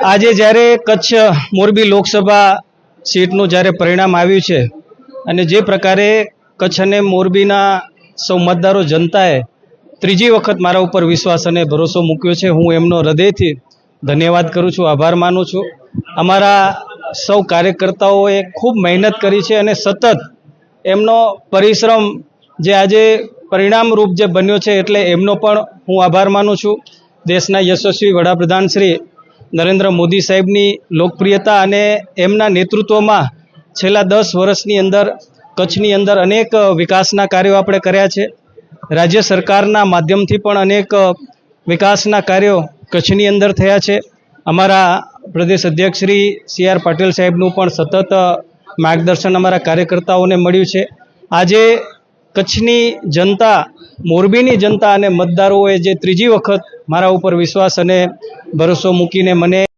આજે જ્યારે કચ્છ મોરબી લોકસભા સીટનું જ્યારે પરિણામ આવ્યું છે અને જે પ્રકારે કચ્છ અને મોરબીના સૌ મતદારો જનતાએ ત્રીજી વખત મારા ઉપર વિશ્વાસ અને ભરોસો મૂક્યો છે. હું એમનો હૃદયથી ધન્યવાદ કરું છું, આભાર માનું છું. અમારા સૌ કાર્યકર્તાઓએ ખૂબ મહેનત કરી છે અને સતત એમનો પરિશ્રમ જે આજે પરિણામરૂપ જે બન્યો છે એટલે એમનો પણ હું આભાર માનું છું. દેશના યશસ્વી વડાપ્રધાન શ્રી નરેન્દ્ર મોદી સાહેબની લોકપ્રિયતા અને એમના નેતૃત્વમાં છેલ્લા દસ વર્ષની અંદર, કચ્છની અંદર અનેક વિકાસના કાર્યો આપણે કર્યા છે. રાજ્ય સરકારના માધ્યમથી પણ અનેક વિકાસના કાર્યો કચ્છની અંદર થયા છે. અમારા પ્રદેશ અધ્યક્ષ શ્રી સી આર પાટીલ સાહેબનું પણ સતત માર્ગદર્શન અમારા કાર્યકર્તાઓને મળ્યું છે. આજે કચ્છની જનતા મોરબીની જનતા અને મતદારોએ જે ત્રીજી વખત મારા ઉપર વિશ્વાસ અને ભરોસો મૂકીને મને